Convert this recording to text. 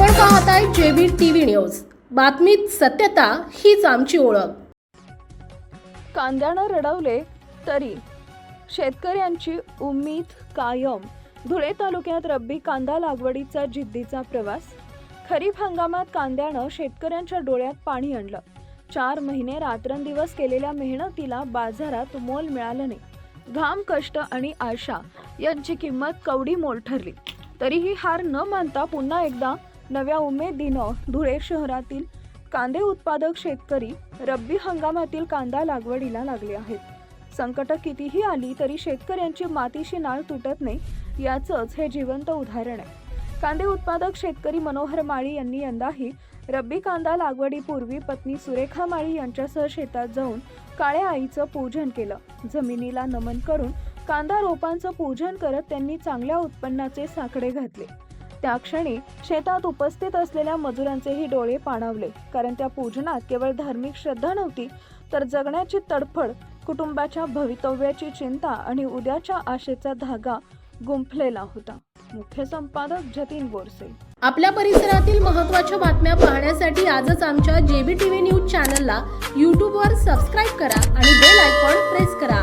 पाहताय JB TV news. बातमीत सत्यता हीच आमची ओळख. कांद्यानं रडवले तरी शेतकऱ्यांची उम्मीद कायम. धुळे तालुक्यात रब्बी कांदा लागवडीचा जिद्दीचा प्रवास. खरीप हंगामात कांद्यानं शेतकऱ्यांच्या डोळ्यात पाणी आणलं. चार महिने रात्रंदिवस केलेल्या मेहनतीला बाजारात मोल मिळालं नाही. घाम कष्ट आणि आशा यांची किंमत कवडी मोल ठरली. तरीही हार न मानता पुन्हा एकदा नव्या उमेदीनं धुळे शहरातील कांदे उत्पादक शेतकरी रब्बी हंगामातील कांदा लागवडीला लागले आहेत. संकट कितीही आली तरी शेतकऱ्यांची मातीशी नाळ तुटत नाही याचंच हे जिवंत उदाहरण आहे. कांदे उत्पादक शेतकरी मनोहर माळी यांनी यंदाही रब्बी कांदा लागवडीपूर्वी पत्नी सुरेखा माळी यांच्यासह शेतात जाऊन काळ्या आईचं पूजन केलं. जमिनीला नमन करून कांदा रोपांचं पूजन करत त्यांनी चांगल्या उत्पन्नाचे साकडे घातले. त्या क्षणी शेतात उपस्थित असलेल्या मजुरांचेही डोळे पाणावले. कारण त्या पूजनात केवळ धार्मिक श्रद्धा नव्हती तर जगण्याची तडफड कुटुंबाच्या भवितव्याची चिंता आणि उद्याच्या आशेचा धागा गुंफलेला होता. मुख्य संपादक जतीन बोरसे आपल्या परिसरातील महत्त्वाच्या बातम्या पाहण्यासाठी आजच आमच्या जेबी टीव्ही न्यूज चॅनलला यूट्यूबवर सबस्क्राईब करा आणि बेल आयकॉन प्रेस करा.